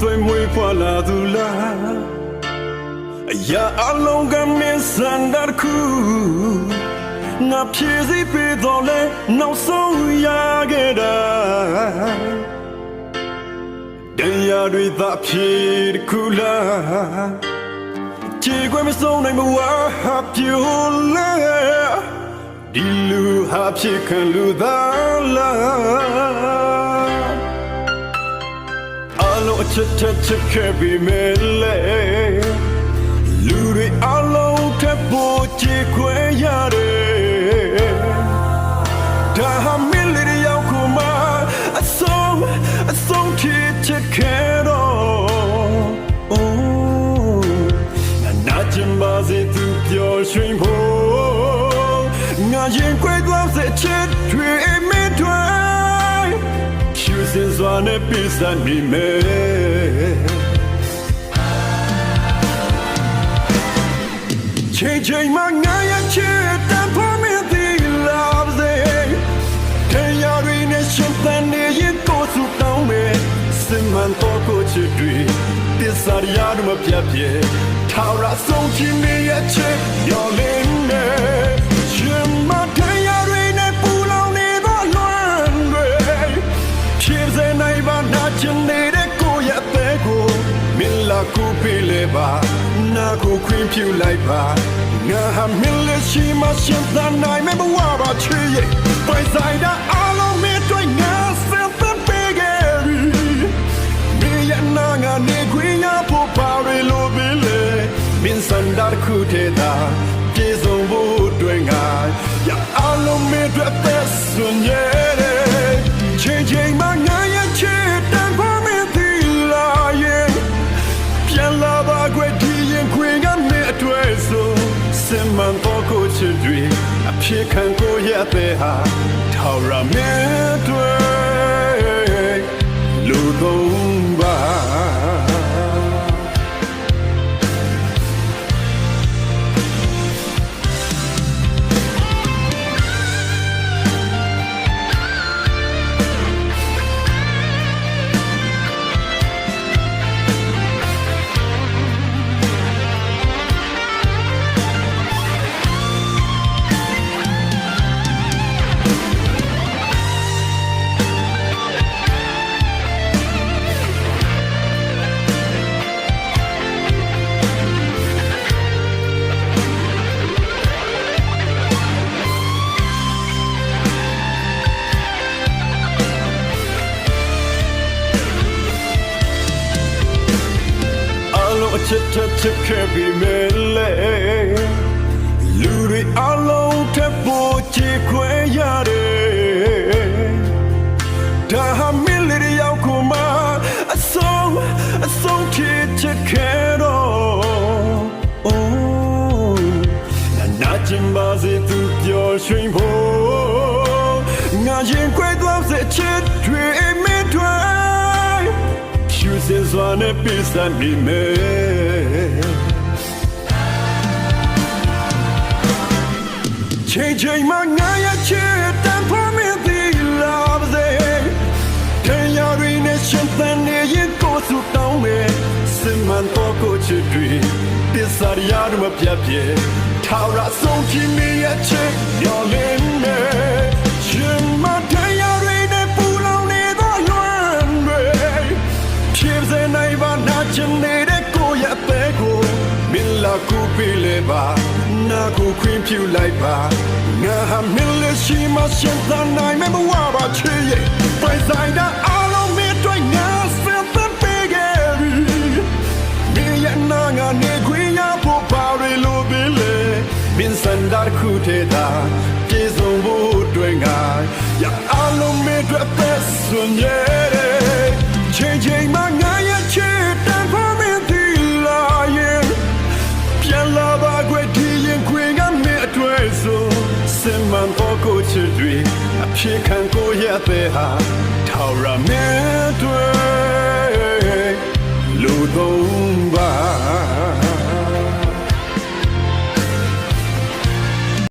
သွေးမွေးဖွာလာသူလားအရာအလုံးကမင်းစံတခုငါဖြည့်စည်းပေးတော့လဲနောက်ဆုံးရခဲ့တာတရားတွေသာဖြည့်တခုလားကြည်ခွင့်မဆုံးနိုင်မဝါပြိုလဲဒီလူဟာဖြစ်ခံလူသားလားအလုံးအ ချက်ချက်ချက်ခဲ့ပြီးမယ်လေလူတွေအလုံးထပ်ဖို့ကြည်ခွဲရတယ်ဒါဟာမင်းလေးတွေရောက်ခုမှအဆုံးအဆုံးချစ်ချက်ခဲ့တော့အိုးငါနာချင်ပါစေသူပျော်ရွှင်ဖို့ငါရင် စင်စွာနဲ့ပြစနေမယ်ချိန်ချိန်မှငါရဲ့ချစ်တန်ဖို့မသိလာပါစေတရားရင်းနဲ့ရှင်သန်နေရင်ကိုယ်စုတောင်းမယ်စင်မှ ပေးလေပါနာကိုခွင့်ပြုလိုက်ပါငါဟာမင်းလက်ရှိမှရှင်သန်နိုင်မယ့်ဘဝပါချေရဲ့ပိုင်ဆိုင်တာအလုံးမဲ့တွေ့ငါစံသတ်ပေးခဲ့ပြီမင်းရဲ့နာငါနေခွင့်ရဖို့ပါရလို့ပြီလေမင်းစံတာတစ်ခုတည်းသာပြေဆုံးဖို့အတွက်ငါရအလုံးမဲ့အတွက်သက်စွန်ရဲ့ အဖြစ်ခံကိုရတဲ့ဟာထောက်ရမ အလုံးအချက်ချက်ချက်ခဲ့ပြီးမယ်လေလူတွေအလုံးထပ်ဖို့ချေခွဲရတယ်ဒါဟာမင်းလေးတွေရောက်ခုမှအဆုံးအဆုံးချစ်ချက်ခဲ့တော့အိုးနာနာချင်ပါစေသူပျော်ရွှင်ဖို့ င်စွာနဲ့ပြစနေမယ်ချိန်ချိန်မှငါရဲ့ချစ်တန်ဖို့မသိလာပါစေတရားရင်းနဲ့ရှင်သန်နေရင်ကိုယ်စုတောင်းမယ်စင်မှန်တော့ကိုချစ်တွေတစ္ဆာရရမပြတ်ပြေထာဝရဆုံးချင်နေရဲ့ချစ်ရောလ နာချင်နေတဲ့ကိုယ့်ရဲ့အသေးကိုမင်းလာကူပေးလေပါနာကိုခွင့်ပြုလိုက်ပါငါဟာမင်းလက်ရှိမှရှင်သန်နိုင်မယ့်ဘဝပါချေရဲ့ပိုင်ဆိုင်တာအလုံးမင်းတွေ့ငါစံသတ်ပေးခဲ့ပြီမင်းရဲ့နာငါနေခွင့်ရဖို့ပါရလို့ပြီလေမင်းစံတာတစ်ခုတည်းသာပြေဆုံးဖို့အတွက်ငါရအလုံးမင်းတွေ့သက်စွန်ရဲ့ချိန်ချိန်မှငါ တော့ကိုချစ်တွေအဖြစ်ခံကိုရတဲ့ဟာထောက်ရမင်းတွေ့